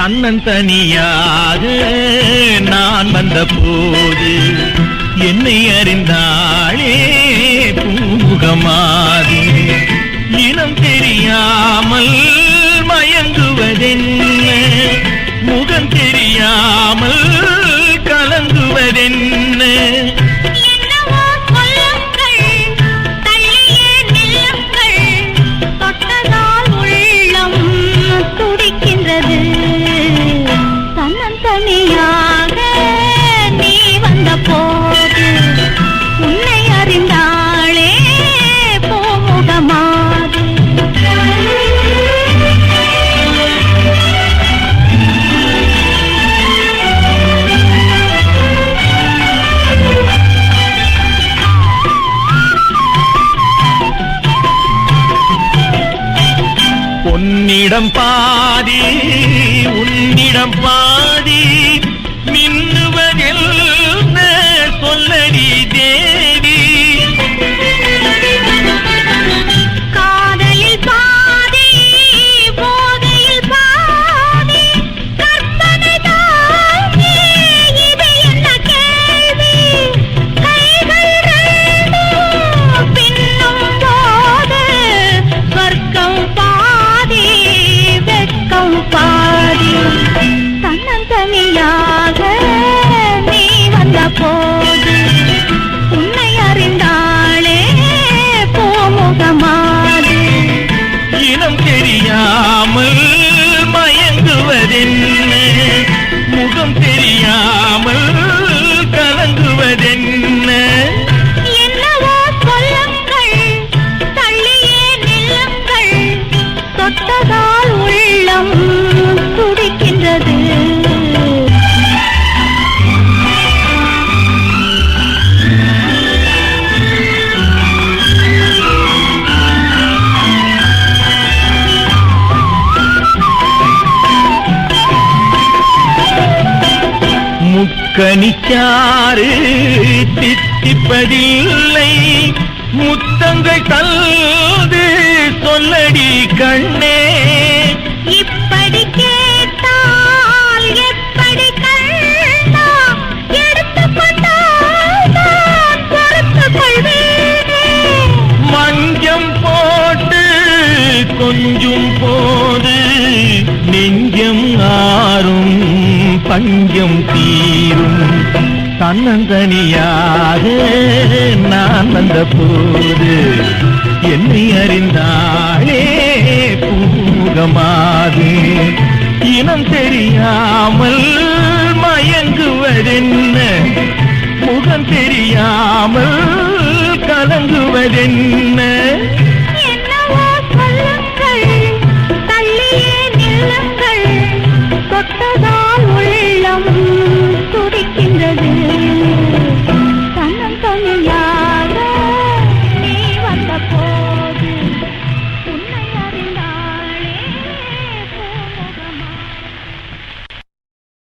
தன்னந்தனியாக நான் வந்த போது என்னை அறிந்தாளே பூமுகமாது இனம் தெரியாமல் மயங்குவதென்ன? முகம் தெரியாமல் பொன்னிடம் பாதி உன்னிடம் பாதி மின்னுவதில் முகம் முக்கணிச்சாறு தித்திப்பதில்லை. முத்தங்கள் தந்து சொல்லடி கண்ணே. இப்படி கேட்டால் எப்படி மஞ்சம் போட்டு கொஞ்சும் போது நெஞ்சம் ஆறும். பஞ்சம் தீரும். தன்னந்தனியாக நான் வந்த போது என்னை அறிந்தாளே பூகமாது இனம் தெரியாமல் மயங்குவதென்ன? முகம் தெரியாமல் கலங்குவதென்ன?